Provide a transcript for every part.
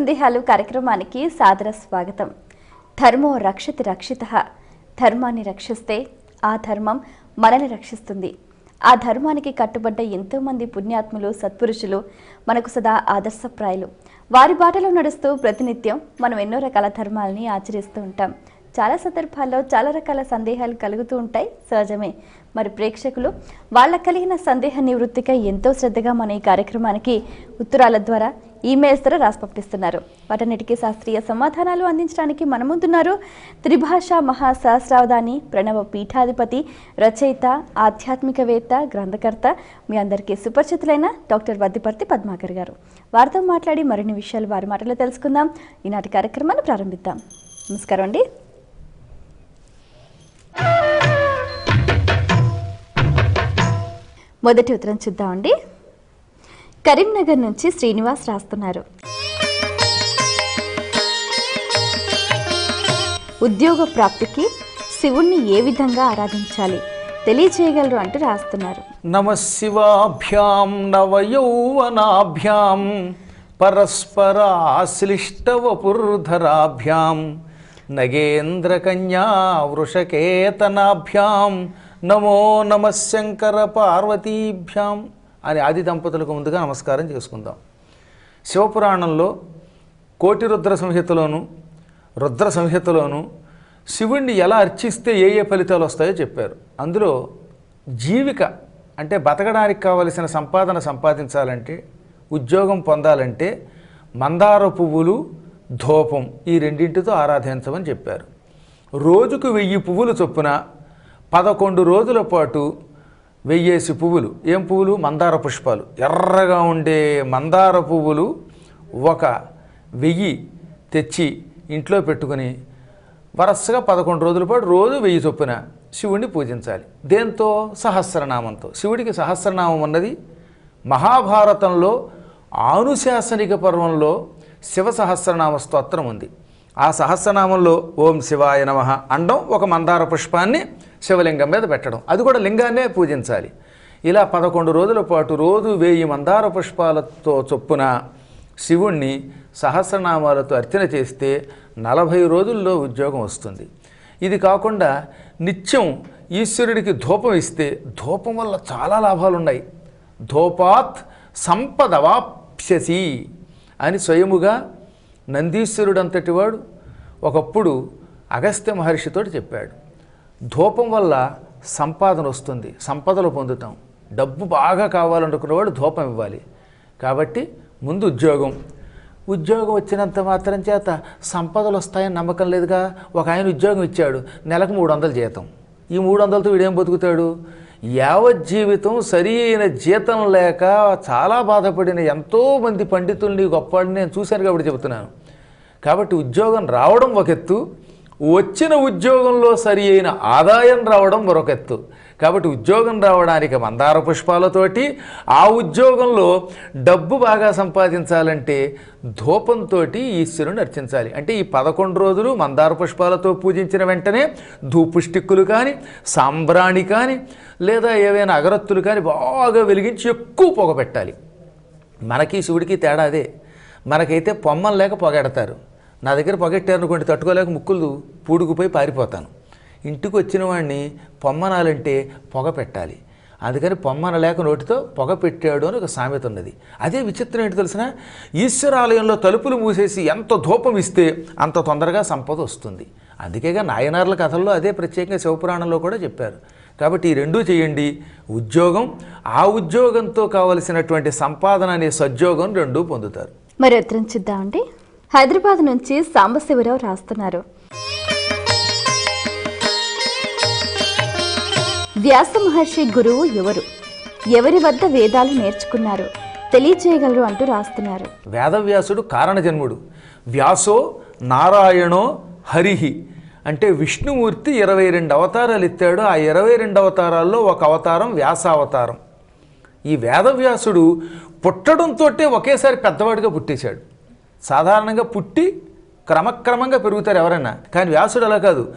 సందేహాలు కార్యక్రమానికి సాదర స్వాగతం. ధర్మో రక్షతి రక్షిత. ధర్మాన్ని రక్షిస్తే ఆ ధర్మం మనల్ని రక్షిస్తుంది. ఆ ధర్మానికి కట్టుబడ్డ ఎంతోమంది పుణ్యాత్ములు సత్పురుషులు మనకు సదా ఆదర్శప్రాయులు. వారి బాటలో నడుస్తూ ప్రతినిత్యం మనం ఎన్నో రకాల ధర్మాలని ఆచరిస్తూ ఉంటాం. చాలా సందర్భాల్లో చాలా రకాల సందేహాలు కలుగుతూ ఉంటాయి. సహజమే. మరి ప్రేక్షకులు వాళ్ళ కలిగిన సందేహ నివృత్తికై ఎంతో శ్రద్ధగా మన ఈ కార్యక్రమానికి ఉత్తరాల ద్వారా ఈమెయిల్స్ ద్వారా రాసి పంపిస్తున్నారు వాటన్నిటికీ శాస్త్రీయ సమాధానాలు అందించడానికి మన ముందున్నారు త్రిభాషా మహాసహస్రావధాని ప్రణవ పీఠాధిపతి రచయిత ఆధ్యాత్మికవేత్త గ్రంథకర్త మీ అందరికీ సుపరిచితులైన డాక్టర్ వద్దిపర్తి పద్మాకర్ గారు. వారితో మాట్లాడి మరిన్ని విషయాలు వారి మాటలో తెలుసుకుందాం. ఈనాటి కార్యక్రమాన్ని ప్రారంభిద్దాం. నమస్కారం అండి. మొదటి ఉత్తరం చూద్దామండి. కరీంనగర్ నుంచి శ్రీనివాస్ రాస్తున్నారు. ఉద్యోగ ప్రాప్తికి శివుణ్ణి ఏ విధంగా ఆరాధించాలి? తెలియజేయగలరు అంటూ రాస్తున్నారు. నమ శివాభ్యాం నవయౌవనాభ్యాం పరస్పరాశ్లిష్టవపుర్ధరాభ్యాం నగేంద్రకన్యా వృషకేతనాభ్యాం నమో నమ శంకర పార్వతీభ్యాం అని ఆది దంపతులకు ముందుగా నమస్కారం చేసుకుందాం. శివపురాణంలో కోటి రుద్ర సంహితలోను రుద్ర సంహితలోను శివుణ్ణి ఎలా అర్చిస్తే ఏ ఏ ఫలితాలు వస్తాయో చెప్పారు. అందులో జీవిక అంటే బతకడానికి కావలసిన సంపాదన సంపాదించాలంటే ఉద్యోగం పొందాలంటే మందార పువ్వులు ధూపం ఈ రెండింటితో ఆరాధించమని చెప్పారు. రోజుకు వెయ్యి పువ్వులు చొప్పున పదకొండు రోజుల పాటు వెయ్యేసి పువ్వులు. ఏం పువ్వులు? మందార పుష్పాలు. ఎర్రగా ఉండే మందార పువ్వులు ఒక వెయ్యి తెచ్చి ఇంట్లో పెట్టుకుని వరసగా పదకొండు రోజుల పాటు రోజు వెయ్యి చొప్పున శివుణ్ణి పూజించాలి. దేంతో? సహస్రనామంతో. శివుడికి సహస్రనామం ఉన్నది మహాభారతంలో ఆనుశాసనిక పర్వంలో శివ సహస్రనామ స్తోత్రం ఉంది. ఆ సహస్రనామంలో ఓం శివాయ నమ అండం ఒక మందార పుష్పాన్ని శివలింగం మీద పెట్టడం. అది కూడా లింగాన్నే పూజించాలి. ఇలా పదకొండు రోజుల పాటు రోజు వేయి మందార పుష్పాలతో చొప్పున శివుణ్ణి సహస్రనామాలతో అర్చన చేస్తే నలభై రోజుల్లో ఉద్యోగం వస్తుంది. ఇది కాకుండా నిత్యం ఈశ్వరుడికి ధూపం ఇస్తే ధూపం వల్ల చాలా లాభాలు ఉన్నాయి ధూపాత్ సంపదవాప్స్యసి అని స్వయముగా నందీశ్వరుడు అంతటివాడు ఒకప్పుడు అగస్త్య మహర్షితోటి చెప్పాడు. ధూపం వల్ల సంపాదన వస్తుంది. సంపదలు పొందుతాం. డబ్బు బాగా కావాలనుకున్నవాడు ధూపం ఇవ్వాలి. కాబట్టి ముందు ఉద్యోగం. ఉద్యోగం వచ్చినంత మాత్రం చేత సంపదలు వస్తాయని నమ్మకం లేదుగా. ఒక ఆయన ఉద్యోగం ఇచ్చాడు. నెలకు మూడు వందలు జీతం. ఈ మూడు వందలతో వీడేం బతుకుతాడు? యావత్ జీవితం సరైన జీతం లేక చాలా బాధపడిన ఎంతోమంది పండితుల్ని గొప్పవాడిని నేను చూశాను కాబట్టి చెబుతున్నాను. కాబట్టి ఉద్యోగం రావడం ఒక ఎత్తు. వచ్చిన ఉద్యోగంలో సరి అయిన ఆదాయం రావడం మరొకెత్తు. కాబట్టి ఉద్యోగం రావడానికి మందార పుష్పాలతోటి ఆ ఉద్యోగంలో డబ్బు బాగా సంపాదించాలంటే ధూపంతో ఈశ్వరుని అర్చించాలి. అంటే ఈ పదకొండు రోజులు మందార పుష్పాలతో పూజించిన వెంటనే ధూపుష్టిక్కులు కానీ సాంబ్రాణి కానీ లేదా ఏవైనా అగరత్తులు కానీ బాగా వెలిగించి ఎక్కువ పొగ పెట్టాలి. మనకి శివుడికి తేడా అదే. మనకైతే పొమ్మలు లేక పొగెడతారు నా దగ్గర పొగెట్టారు అనుకోండి తట్టుకోలేక ముక్కులు పూడుకుపోయి పారిపోతాను. ఇంటికి వచ్చిన వాడిని పొమ్మనాలంటే పొగ పెట్టాలి. అందుకని పొమ్మన లేక నోటితో పొగ పెట్టాడు అని ఒక సామెత ఉన్నది. అదే విచిత్రం ఏంటి తెలిసిన? ఈశ్వరాలయంలో తలుపులు మూసేసి ఎంత ధూపం ఇస్తే అంత తొందరగా సంపద వస్తుంది. అందుకేగా నాయనార్ల కథల్లో అదే ప్రత్యేకంగా శివపురాణంలో కూడా చెప్పారు. కాబట్టి ఈ రెండూ చేయండి. ఉద్యోగం ఆ ఉద్యోగంతో కావలసినటువంటి సంపాదన అనే సద్యోగం రెండూ పొందుతారు. మరి ఉత్తరం చూద్దామండి. హైదరాబాద్ నుంచి సాంబశివరావు రాస్తున్నారు. వ్యాస మహర్షి గురువు ఎవరు? ఎవరి వద్ద వేదాలు నేర్చుకున్నారు? తెలియజేయగలరు అంటూ రాస్తున్నారు. వేదవ్యాసుడు కారణజన్ముడు. వ్యాసో నారాయణో హరిహి. అంటే విష్ణుమూర్తి ఇరవై రెండు అవతారాలు ఎత్తాడు ఆ ఇరవై రెండు అవతారాల్లో ఒక అవతారం వ్యాసావతారం. ఈ వేదవ్యాసుడు పుట్టడంతో ఒకేసారి పెద్దవాడిగా పుట్టేశాడు. సాధారణంగా పుట్టి క్రమక్రమంగా పెరుగుతారు ఎవరైనా. కానీ వ్యాసుడు అలా కాదు.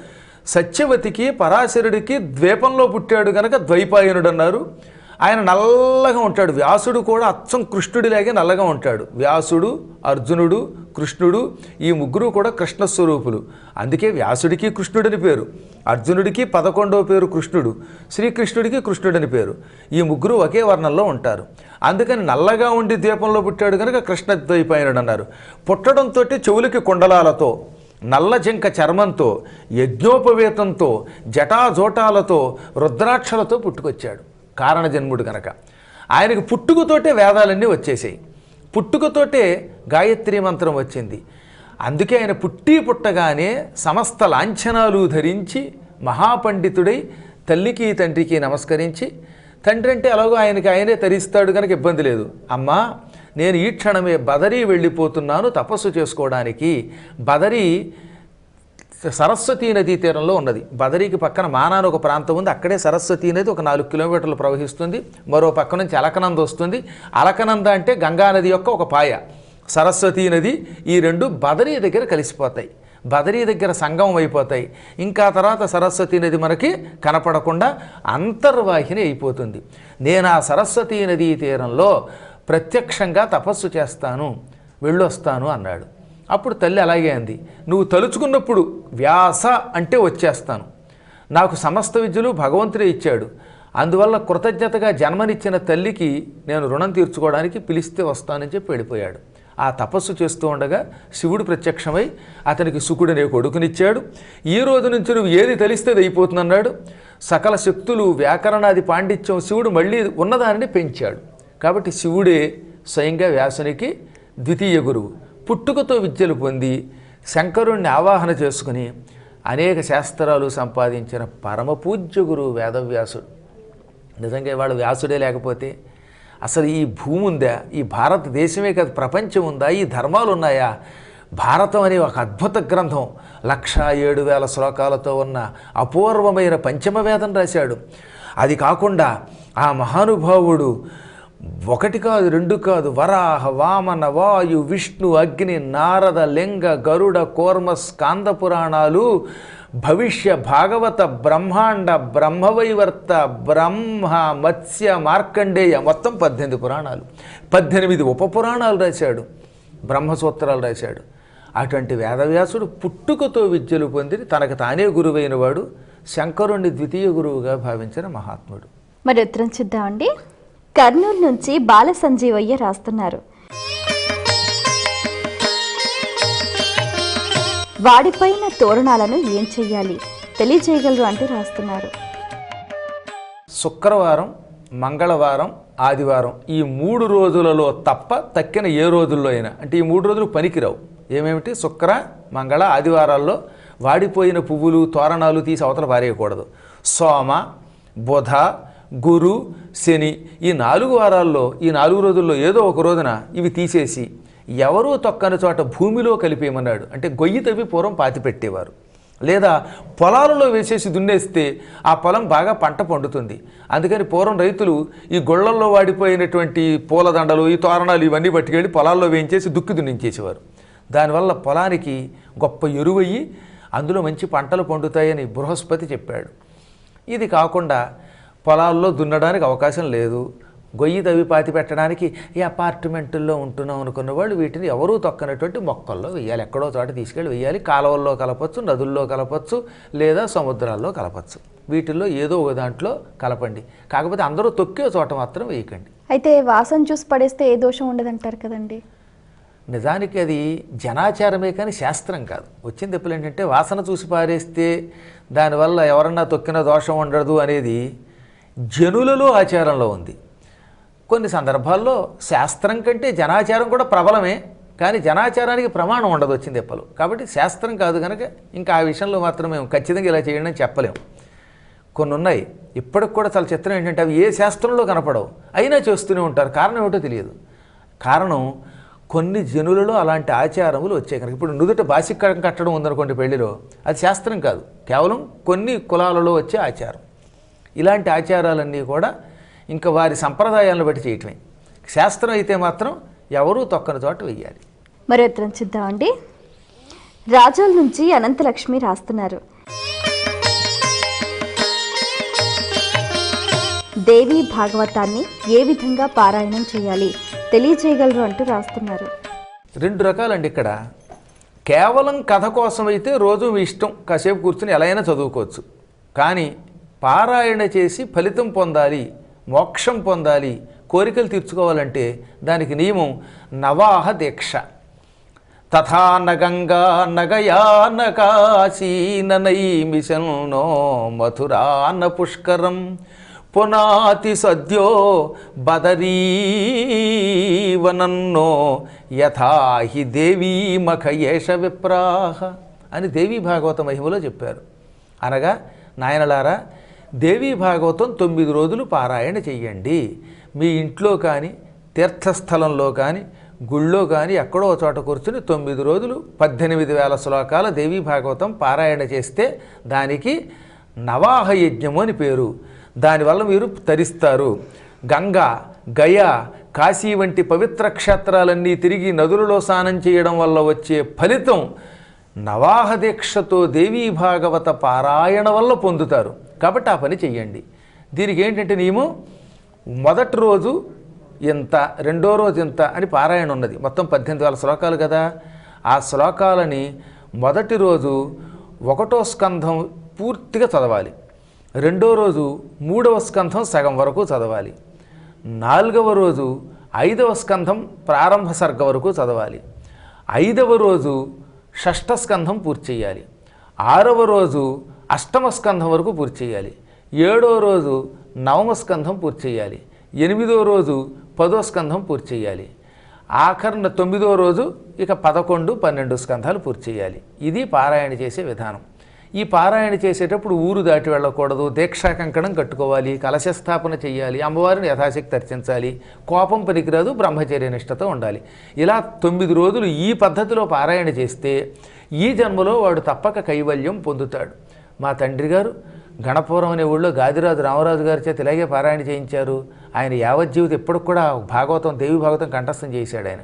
సత్యవతికి పరాశరుడికి ద్వీపంలో పుట్టాడు కనుక ద్వైపాయనుడు అన్నారు ఆయన నల్లగా ఉంటాడు. వ్యాసుడు కూడా అచ్చం కృష్ణుడిలాగే నల్లగా ఉంటాడు. వ్యాసుడు అర్జునుడు కృష్ణుడు ఈ ముగ్గురు కూడా కృష్ణ స్వరూపులు. అందుకే వ్యాసుడికి కృష్ణుడని పేరు అర్జునుడికి పదకొండవ పేరు కృష్ణుడు శ్రీకృష్ణుడికి కృష్ణుడని పేరు. ఈ ముగ్గురు ఒకే వర్ణంలో ఉంటారు. అందుకని నల్లగా ఉండి ద్వీపంలో పుట్టాడు కనుక కృష్ణద్వైపాయనుడు అన్నారు పుట్టడంతో చెవులకి కుండలాలతో నల్ల జింక చర్మంతో యజ్ఞోపవేతంతో జటాజోటాలతో రుద్రాక్షలతో పుట్టుకొచ్చాడు. కారణజన్ముడు కనుక ఆయనకి పుట్టుకతోటే వేదాలన్నీ వచ్చేసాయి. పుట్టుకతోటే గాయత్రి మంత్రం వచ్చింది. అందుకే ఆయన పుట్టి పుట్టగానే సమస్త లాంఛనాలు ధరించి మహాపండితుడై తల్లికి తండ్రికి నమస్కరించి తండ్రి అంటే ఎలాగో ఆయనకి ఆయనే తరిస్తాడు కనుక ఇబ్బంది లేదు. అమ్మా నేను ఈ క్షణమే బదరీ వెళ్ళిపోతున్నాను తపస్సు చేసుకోవడానికి. బదరీ సరస్వతీ నదీ తీరంలో ఉన్నది. బదరీకి పక్కన మానాను ఒక ప్రాంతం ఉంది. అక్కడే సరస్వతీ నది ఒక నాలుగు కిలోమీటర్లు ప్రవహిస్తుంది. మరో పక్క నుంచి అలకనంద వస్తుంది. అలకనంద అంటే గంగా నది యొక్క ఒక పాయ. సరస్వతీ నది ఈ రెండు బదరీ దగ్గర కలిసిపోతాయి. బదరీ దగ్గర సంగమం అయిపోతాయి. ఇంకా తర్వాత సరస్వతీ నది మనకి కనపడకుండా అంతర్వాహిని అయిపోతుంది. నేను ఆ సరస్వతీ నదీ తీరంలో ప్రత్యక్షంగా తపస్సు చేస్తాను. వెళ్ళొస్తాను అన్నాడు. అప్పుడు తల్లి అలాగే అంది నువ్వు తలుచుకున్నప్పుడు వ్యాస అంటే వచ్చేస్తాను. నాకు సమస్త విద్యలు భగవంతుడే ఇచ్చాడు. అందువల్ల కృతజ్ఞతగా జన్మనిచ్చిన తల్లికి నేను రుణం తీర్చుకోవడానికి పిలిస్తే వస్తానని చెప్పి వెళ్ళిపోయాడు. ఆ తపస్సు చేస్తూ ఉండగా శివుడు ప్రత్యక్షమై అతనికి సుకుడనే కొడుకునిచ్చాడు. ఈ రోజు నుంచి నువ్వు ఏది తెలిస్తే అయిపోతుందన్నాడు. సకల శక్తులు వ్యాకరణాది పాండిత్యం శివుడు మళ్ళీ ఉన్నదానిని పెంచాడు. కాబట్టి శివుడే స్వయంగా వ్యాసునికి ద్వితీయ గురువు. పుట్టుకతో విద్యలు పొంది శంకరుణ్ణి ఆవాహన చేసుకుని అనేక శాస్త్రాలు సంపాదించిన పరమపూజ్య గురువు వేదవ్యాసుడు. నిజంగా ఇవాళ వ్యాసుడే లేకపోతే అసలు ఈ భూమి ఉందా? ఈ భారతదేశమే కాదు ప్రపంచం ఉందా? ఈ ధర్మాలు ఉన్నాయా? భారతం అనే ఒక అద్భుత గ్రంథం లక్షా ఏడు వేల శ్లోకాలతో ఉన్న అపూర్వమైన పంచమ వేదం రాశాడు. అది కాకుండా ఆ మహానుభావుడు ఒకటి కాదు రెండు కాదు. వరాహ వామన వాయు విష్ణు అగ్ని నారద లింగ గరుడ కోర్మ స్కాంద పురాణాలు భవిష్య భాగవత బ్రహ్మాండ బ్రహ్మవైవర్త బ్రహ్మ మత్స్య మార్కండేయ మొత్తం పద్దెనిమిది పురాణాలు. పద్దెనిమిది ఉప పురాణాలు రాశాడు. బ్రహ్మసూత్రాలు రాశాడు. అటువంటి వేదవ్యాసుడు పుట్టుకతో విద్యలు పొంది తనకు తానే గురువైన వాడు శంకరుణ్ణి ద్వితీయ గురువుగా భావించిన మహాత్ముడు. మరి ఉత్తరం చూద్దామండి. కర్నూలు నుంచి బాల సంజీవయ్య రాస్తున్నారు. వాడిపైన తోరణాలను ఏం చెయ్యాలి? తెలియజేయగలరు అంటూ రాస్తున్నారు. శుక్రవారం మంగళవారం ఆదివారం ఈ మూడు రోజులలో తప్ప తక్కిన ఏ రోజుల్లో అయినా అంటే ఈ మూడు రోజులు పనికిరావు. ఏమేమిటి? శుక్ర మంగళ ఆదివారాల్లో వాడిపోయిన పువ్వులు తోరణాలు తీసి అవతల పారేయకూడదు సోమ బుధ గురు శని ఈ నాలుగు వారాల్లో ఈ నాలుగు రోజుల్లో ఏదో ఒక రోజున ఇవి తీసేసి ఎవరూ తొక్కని చోట భూమిలో కలిపేయమన్నాడు. అంటే గొయ్యి తవ్వి పూర్వం పాతిపెట్టేవారు. లేదా పొలాలలో వేసేసి దున్నేస్తే ఆ పొలం బాగా పంట పండుతుంది. అందుకని పూర్వం రైతులు ఈ గొళ్ళల్లో వాడిపోయినటువంటి పూలదండలు ఈ తోరణాలు ఇవన్నీ పట్టుకెళ్ళి పొలాల్లో వేయించేసి దుక్కి దున్నించేసేవారు. దానివల్ల పొలానికి గొప్ప ఎరువయ్యి అందులో మంచి పంటలు పండుతాయని బృహస్పతి చెప్పాడు. ఇది కాకుండా పొలాల్లో దున్నడానికి అవకాశం లేదు. గొయ్యి తవ్వి పాతి పెట్టడానికి ఈ అపార్ట్మెంటుల్లో ఉంటున్నాం అనుకున్న వాళ్ళు వీటిని ఎవరూ తొక్కనటువంటి మొక్కల్లో వేయాలి. ఎక్కడో చోట తీసుకెళ్ళి వేయాలి. కాలువల్లో కలపచ్చు నదుల్లో కలపచ్చు లేదా సముద్రాల్లో కలపచ్చు. వీటిల్లో ఏదో ఒక దాంట్లో కలపండి. కాకపోతే అందరూ తొక్కే చోట మాత్రం వేయకండి. అయితే వాసన చూసి పడేస్తే ఏ దోషం ఉండదంటారు కదండి? నిజానికి అది జనాచారమే కానీ శాస్త్రం కాదు. వచ్చిన దెబ్బలు ఏంటంటే వాసన చూసి పారేస్తే దానివల్ల ఎవరన్నా తొక్కిన దోషం ఉండదు అనేది జనులలో ఆచారంలో ఉంది. కొన్ని సందర్భాల్లో శాస్త్రం కంటే జనాచారం కూడా ప్రబలమే కానీ జనాచారానికి ప్రమాణం ఉండదు వచ్చింది దెబ్బలు. కాబట్టి శాస్త్రం కాదు కనుక ఇంకా ఆ విషయంలో మాత్రం మేము ఖచ్చితంగా ఇలా చేయండి అని చెప్పలేము. కొన్ని ఉన్నాయి ఇప్పటికి కూడా చాలా చిత్రం ఏంటంటే అవి ఏ శాస్త్రంలో కనపడవు. అయినా చేస్తూనే ఉంటారు. కారణం ఏమిటో తెలియదు. కారణం కొన్ని జనులలో అలాంటి ఆచారములు వచ్చాయి కనుక ఇప్పుడు నుదుట బాసిక్కడం కట్టడం ఉందనుకోండి పెళ్ళిలో. అది శాస్త్రం కాదు. కేవలం కొన్ని కులాలలో వచ్చే ఆచారం. ఇలాంటి ఆచారాలన్నీ కూడా ఇంకా వారి సంప్రదాయాలను బట్టి చేయటమే. శాస్త్రం అయితే మాత్రం ఎవరూ తొక్కని చోట వెయ్యాలి. మరి ఉత్తరం చూద్దామండి రాజోల్ నుంచి అనంతలక్ష్మి రాస్తున్నారు. దేవి భాగవతాన్ని ఏ విధంగా పారాయణం చేయాలి తెలియజేయగలరు అంటూ రాస్తున్నారు. రెండు రకాలండి ఇక్కడ. కేవలం కథ కోసమైతే రోజు మీ ఇష్టం. కాసేపు కూర్చుని ఎలా అయినా చదువుకోవచ్చు. కానీ పారాయణ చేసి ఫలితం పొందాలి మోక్షం పొందాలి కోరికలు తీర్చుకోవాలంటే దానికి నియమం నవాహ దీక్ష. తథా నగంగా నగయా నకాశీ నైమిశన్నో మథురా న పుష్కరం. పునాతి సద్యో బదరీవనన్నో యథాహి దేవీ మఖయేష విప్రాహ అని దేవీ భాగవత మహిమలో చెప్పారు. అనగా నాయనలారా దేవీ భాగవతం తొమ్మిది రోజులు పారాయణ చెయ్యండి. మీ ఇంట్లో కానీ తీర్థస్థలంలో కానీ గుళ్ళో కానీ ఎక్కడో చోట కూర్చుని తొమ్మిది రోజులు పద్దెనిమిది వేల శ్లోకాల దేవీ భాగవతం పారాయణ చేస్తే దానికి నవాహ యజ్ఞము అని పేరు. దానివల్ల మీరు తరిస్తారు. గంగ గయ కాశీ వంటి పవిత్ర క్షేత్రాలన్నీ తిరిగి నదులలో స్నానం చేయడం వల్ల వచ్చే ఫలితం నవాహ దీక్షతో దేవీ భాగవత పారాయణ వల్ల పొందుతారు. కాబట్టి ఆ పని చెయ్యండి. దీనికి ఏంటంటే నియమం మొదటి రోజు ఇంత రెండో రోజు ఇంత అని పారాయణ ఉన్నది. మొత్తం పద్దెనిమిది వేల శ్లోకాలు కదా. ఆ శ్లోకాలని మొదటి రోజు ఒకటో స్కంధం పూర్తిగా చదవాలి. రెండో రోజు మూడవ స్కంధం సగం వరకు చదవాలి. నాలుగవ రోజు ఐదవ స్కంధం ప్రారంభ సర్గ వరకు చదవాలి. ఐదవ రోజు షష్ఠ స్కంధం పూర్తి చేయాలి. ఆరవ రోజు అష్టమ స్కంధం వరకు పూర్తి చేయాలి. ఏడో రోజు నవమ స్కంధం పూర్తి చేయాలి. ఎనిమిదో రోజు పదో స్కంధం పూర్తి చేయాలి. ఆఖరణ తొమ్మిదో రోజు ఇక పదకొండు పన్నెండు స్కంధాలు పూర్తి చేయాలి. ఇది పారాయణ చేసే విధానం. ఈ పారాయణ చేసేటప్పుడు ఊరు దాటి వెళ్ళకూడదు. దీక్షా కంకణం కట్టుకోవాలి. కలశస్థాపన చేయాలి. అమ్మవారిని యథాశక్తి అర్చించాలి కోపం పనికిరాదు. బ్రహ్మచర్య నిష్టతో ఉండాలి. ఇలా తొమ్మిది రోజులు ఈ పద్ధతిలో పారాయణ చేస్తే ఈ జన్మలో వాడు తప్పక కైవల్యం పొందుతాడు. మా తండ్రి గారు గణపురం అనే ఊళ్ళో గాదిరాజు రామరాజు గారి చేత ఇలాగే పారాయణ చేయించారు. ఆయన యావజ్జీవితం ఇప్పటికి కూడా భాగవతం దేవి భాగవతం కంఠస్థం చేశాడు ఆయన.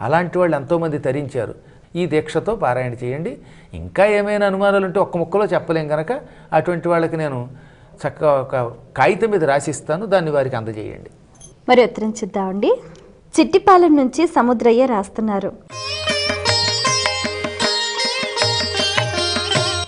అలాంటి వాళ్ళు ఎంతోమంది తరించారు. ఈ దీక్షతో పారాయణ చేయండి. ఇంకా ఏమైనా అనుమానాలు ఉంటే ఒక్క ముక్కలో చెప్పలేం కనుక అటువంటి వాళ్ళకి నేను చక్కగా ఒక కాగితం మీద రాసిస్తాను. దాన్ని వారికి అందజేయండి. మరి ఉత్తరం చూద్దామండి. చిట్టిపాలెం నుంచి సముద్రయ్య రాస్తున్నారు.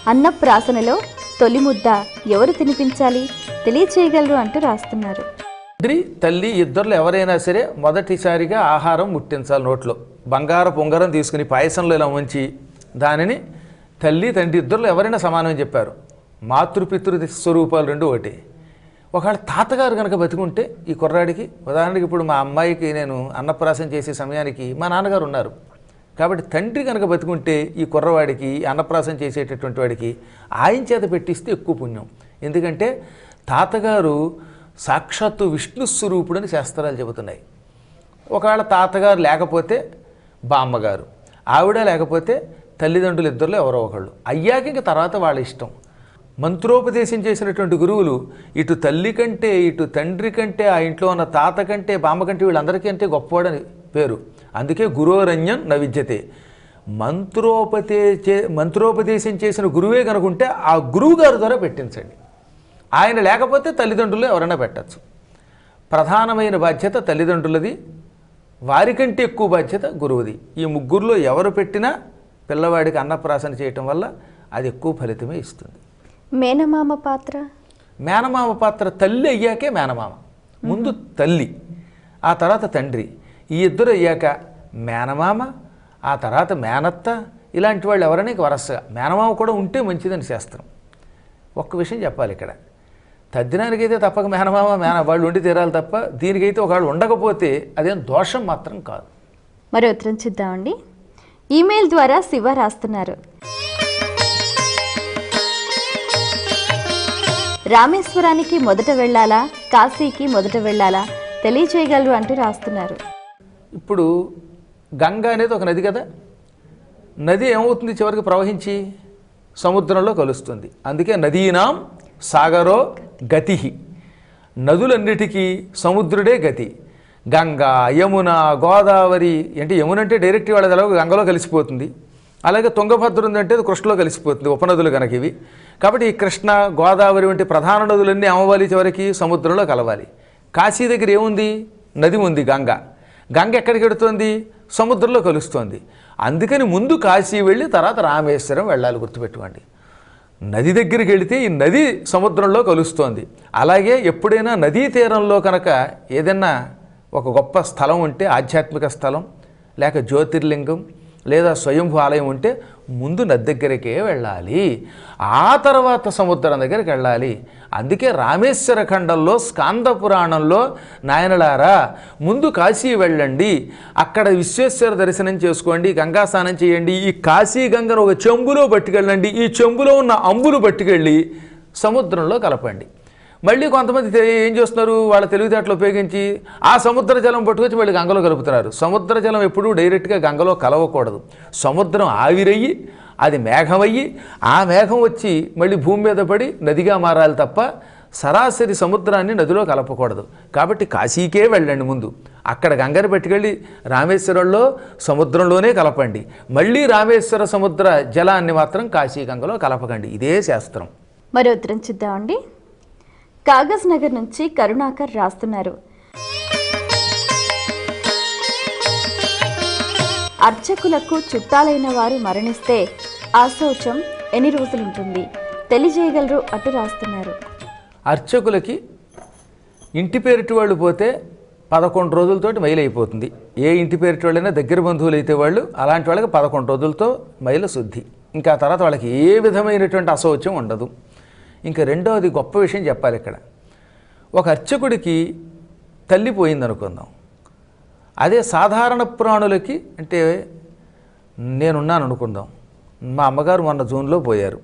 అన్నప్రాసనలో తొలి ముద్ద ఎవరు తినిపించాలి? తెలియచేయగలరు అంటూ రాస్తున్నారు. తండ్రి తల్లి ఇద్దరు ఎవరైనా సరే మొదటిసారిగా ఆహారం ముట్టించాలి నోట్లో. బంగారపు ఉంగరం తీసుకుని పాయసంలో ఇలా ఉంచి దానిని తల్లి తండ్రి ఇద్దరు ఎవరైనా సమానం చెప్పారు. మాతృపితృ స్వరూపాలు రెండు ఒకటి. ఒకవేళ తాతగారు కనుక బతికుంటే ఈ కుర్రాడికి ఉదాహరణకి ఇప్పుడు మా అమ్మాయికి నేను అన్నప్రాసం చేసే సమయానికి మా నాన్నగారు ఉన్నారు. కాబట్టి తండ్రి కనుక బతుకుంటే ఈ కుర్రవాడికి అన్నప్రాసం చేసేటటువంటి వాడికి ఆయన చేత పెట్టిస్తే ఎక్కువ పుణ్యం. ఎందుకంటే తాతగారు సాక్షాత్తు విష్ణు స్వరూపుడని శాస్త్రాలు చెబుతున్నాయి. ఒకవేళ తాతగారు లేకపోతే బామ్మగారు ఆవిడ లేకపోతే తల్లిదండ్రులు ఇద్దరులో ఎవరో ఒకళ్ళు. అయ్యాక ఇంక తర్వాత వాళ్ళ ఇష్టం. మంత్రోపదేశం చేసినటువంటి గురువులు ఇటు తల్లి కంటే ఇటు తండ్రి కంటే ఆ ఇంట్లో ఉన్న తాత కంటే బామ్మ కంటే వీళ్ళందరికంటే గొప్పవాడని పేరు. అందుకే గురోరణ్యం న విద్యతే మంత్రోపదే చే- మంత్రోపదేశం చేసిన గురువే కనుకుంటే ఆ గురువు గారి ద్వారా పెట్టించండి. ఆయన లేకపోతే తల్లిదండ్రులు ఎవరైనా పెట్టచ్చు. ప్రధానమైన బాధ్యత తల్లిదండ్రులది వారికంటే ఎక్కువ బాధ్యత గురువుది. ఈ ముగ్గురులో ఎవరు పెట్టినా పిల్లవాడికి అన్నప్రాసన చేయటం వల్ల అది ఎక్కువ ఫలితమే ఇస్తుంది. మేనమామ పాత్ర? మేనమామ పాత్ర తల్లి అయ్యాకే మేనమామ. ముందు తల్లి ఆ తర్వాత తండ్రి. ఈ ఇద్దరు అయ్యాక మేనమామ ఆ తర్వాత మేనత్త ఇలాంటి వాళ్ళు ఎవరైనా వరసగా. మేనమామ కూడా ఉంటే మంచిదని శాస్త్రం. ఒక్క విషయం చెప్పాలి ఇక్కడ. తద్దినానికైతే తప్పక మేనమామ మేన వాళ్ళు ఉండి తీరాలి తప్ప దీనికైతే ఒకళ్ళు ఉండకపోతే అదేం దోషం మాత్రం కాదు. మరి ఉత్తరం చూద్దామండి ఈమెయిల్ ద్వారా శివ రాస్తున్నారు. రామేశ్వరానికి మొదట వెళ్ళాలా? కాశీకి మొదట వెళ్ళాలా? తెలియచేయగలరు అంటూ రాస్తున్నారు. ఇప్పుడు గంగ అనేది ఒక నది కదా. నది ఏమవుతుంది చివరికి ప్రవహించి? సముద్రంలో కలుస్తుంది. అందుకే నదీనాం సాగరో గతి. నదులన్నిటికీ సముద్రుడే గతి. గంగా యమున గోదావరి అంటే యమున అంటే డైరెక్ట్ వాళ్ళ ఎలాగో గంగలో కలిసిపోతుంది. అలాగే తుంగభద్ర ఉందంటే కృష్ణలో కలిసిపోతుంది ఉపనదులు కనుక ఇవి. కాబట్టి ఈ కృష్ణ గోదావరి వంటి ప్రధాన నదులన్నీ అమ్మవాలి చివరికి సముద్రంలో కలవాలి. కాశీ దగ్గర ఏముంది? నది ఉంది గంగ. గంగ ఎక్కడికి వెడుతోంది సముద్రంలో కలుస్తోంది. అందుకని ముందు కాశీ వెళ్ళి తర్వాత రామేశ్వరం వెళ్ళాలి గుర్తుపెట్టుకోండి. నది దగ్గరికి వెళితే ఈ నది సముద్రంలో కలుస్తోంది. అలాగే ఎప్పుడైనా నదీ తీరంలో కనుక ఏదైనా ఒక గొప్ప స్థలం ఉంటే ఆధ్యాత్మిక స్థలం లేక జ్యోతిర్లింగం లేదా స్వయంభూ ఆలయం ఉంటే ముందు నది దగ్గరికే వెళ్ళాలి ఆ తర్వాత సముద్రం దగ్గరికి వెళ్ళాలి. అందుకే రామేశ్వర ఖండంలో స్కాంద పురాణంలో నాయనలారా ముందు కాశీ వెళ్ళండి. అక్కడ విశ్వేశ్వర దర్శనం చేసుకోండి గంగా స్నానం చేయండి. ఈ కాశీ గంగను ఒక చెంబులో పట్టుకెళ్ళండి. ఈ చెంబులో ఉన్న అంబులు పట్టుకెళ్ళి సముద్రంలో కలపండి. మళ్ళీ కొంతమంది ఏం చేస్తున్నారు? వాళ్ళ తెలివితేటలు ఉపయోగించి ఆ సముద్ర జలం పట్టుకొచ్చి మళ్ళీ గంగలో కలుపుతున్నారు. సముద్ర జలం ఎప్పుడూ డైరెక్ట్గా గంగలో కలవకూడదు. సముద్రం ఆవిరయ్యి అది మేఘమయ్యి ఆ మేఘం వచ్చి మళ్ళీ భూమి మీద పడి నదిగా మారాలి తప్ప సరాసరి సముద్రాన్ని నదిలో కలపకూడదు. కాబట్టి కాశీకే వెళ్ళండి ముందు. అక్కడ గంగని పెట్టుకెళ్ళి రామేశ్వరంలో సముద్రంలోనే కలపండి. మళ్ళీ రామేశ్వర సముద్ర జలాన్ని మాత్రం కాశీ గంగలో కలపకండి. ఇదే శాస్త్రం. మరి ఉత్తరం చూద్దామండి. కాగజ్ నగర్ నుంచి కరుణాకర్ రాస్తున్నారు. అర్చకులకు చుట్టాలైన వారు మరణిస్తే ఆ ఎన్ని ఎన్ని రోజులుంటుంది? తెలియజేయగలరు అటు రాస్తున్నారు. అర్చకులకి ఇంటి పేరిటి వాళ్ళు పోతే పదకొండు రోజులతోటి మైలు అయిపోతుంది ఏ ఇంటి పేరిటి వాళ్ళైనా దగ్గర బంధువులు అయితే వాళ్ళు అలాంటి వాళ్ళకి పదకొండు రోజులతో మైల శుద్ధి ఇంకా తర్వాత వాళ్ళకి ఏ విధమైనటువంటి అశౌచ్యం ఉండదు. ఇంకా రెండవది గొప్ప విషయం చెప్పాలి ఇక్కడ. ఒక అర్చకుడికి తల్లి పోయింది అనుకుందాం అదే సాధారణ ప్రాణులకి అంటే నేనున్నాను అనుకుందాం మా అమ్మగారు మొన్న జూన్లో పోయారు.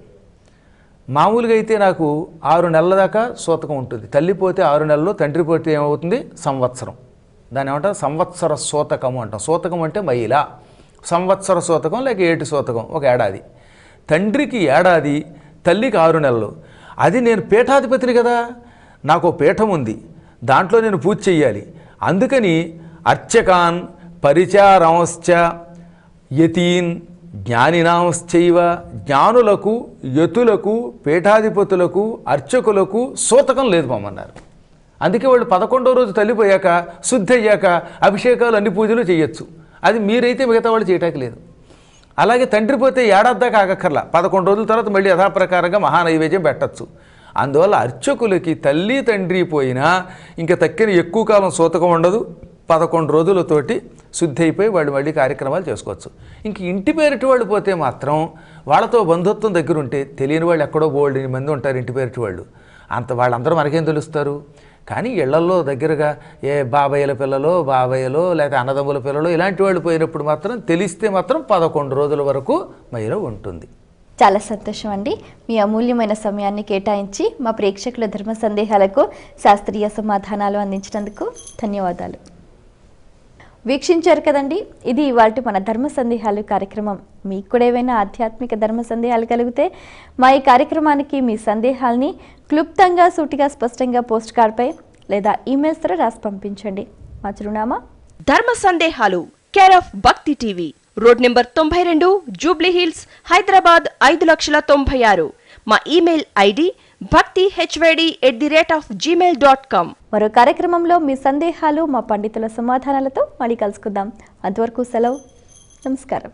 మామూలుగా అయితే నాకు ఆరు నెలల దాకా సూతకం ఉంటుంది. తల్లి పోతే ఆరు నెలలు తండ్రి పోతే ఏమవుతుంది? సంవత్సరం. దాన్ని ఏమంటారు? సంవత్సర సూతకము అంటాం. సూతకం అంటే మహిళ. సంవత్సర సూతకం లేక ఏటి సూతకం? ఒక ఏడాది. తండ్రికి ఏడాది తల్లికి ఆరు నెలలు. అది నేను పీఠాధిపతిని కదా. నాకు పీఠం ఉంది. దాంట్లో నేను పూజ చెయ్యాలి. అందుకని అర్చకాన్ పరిచారంశ్చ యతీన్ జ్ఞానినాంశ్చైవ జ్ఞానులకు యతులకు పీఠాధిపతులకు అర్చకులకు సూతకం లేదు మమ్మన్నారు అందుకే వాళ్ళు పదకొండో రోజు తల్లిపోయాక శుద్ధి అయ్యాక అభిషేకాలు అన్ని పూజలు చేయొచ్చు. అది మీరైతే మిగతా వాళ్ళు చేయటానికి లేదు. అలాగే తండ్రి పోతే ఏడాది దాకా ఆగక్కర్లా. పదకొండు రోజుల తర్వాత మళ్ళీ యథాప్రకారంగా మహానైవేద్యం పెట్టచ్చు. అందువల్ల అర్చకులకి తల్లి తండ్రి పోయినా ఇంకా తక్కిన ఎక్కువ కాలం సూతకం ఉండదు. పదకొండు రోజులతోటి శుద్ధి అయిపోయి వాళ్ళు మళ్ళీ కార్యక్రమాలు చేసుకోవచ్చు. ఇంక ఇంటి పేరిటి వాళ్ళు పోతే మాత్రం వాళ్ళతో బంధుత్వం దగ్గర ఉంటే తెలియని వాళ్ళు ఎక్కడో బోల్డ్ మంది ఉంటారు ఇంటి పేరిటి వాళ్ళు. అంత వాళ్ళందరూ మనకేం తెలుస్తారు? కానీ ఇళ్ళల్లో దగ్గరగా ఏ బాబాయ్యల పిల్లలు బాబాయ్యలో లేకపోతే అన్నదమ్ముల పిల్లలు ఇలాంటి వాళ్ళు పోయినప్పుడు మాత్రం తెలిస్తే మాత్రం పదకొండు రోజుల వరకు మహిళ ఉంటుంది. చాలా సంతోషం అండి. మీ అమూల్యమైన సమయాన్ని కేటాయించి మా ప్రేక్షకుల ధర్మ సందేహాలకు శాస్త్రీయ సమాధానాలు అందించినందుకు ధన్యవాదాలు. వీక్షించారు కదండి. ఇది ఇవాళ మన ధర్మ సందేహాలు కార్యక్రమం. మీకు కూడా ఏవైనా ఆధ్యాత్మిక ధర్మ సందేహాలు కలిగితే మా ఈ కార్యక్రమానికి మీ సందేహాల్ని క్లుప్తంగా సూటిగా స్పష్టంగా పోస్ట్ కార్డ్పై లేదా ఈమెయిల్స్ ద్వారా రాసి పంపించండి. మా చిరునామా? ధర్మ సందేహాలు care of Bhakti TV. Road number తొంభై రెండు జూబ్లీ హిల్స్ హైదరాబాద్ ఐదు లక్షల తొంభై ఆరు. మా email ID Bhakti H Y D at the rate of Gmail dot com మరో కార్యక్రమంలో మీ సందేహాలు మా పండితుల సమాధానాలతో మళ్ళీ కలుసుకుందాం. అంతవరకు సెలవు. నమస్కారం.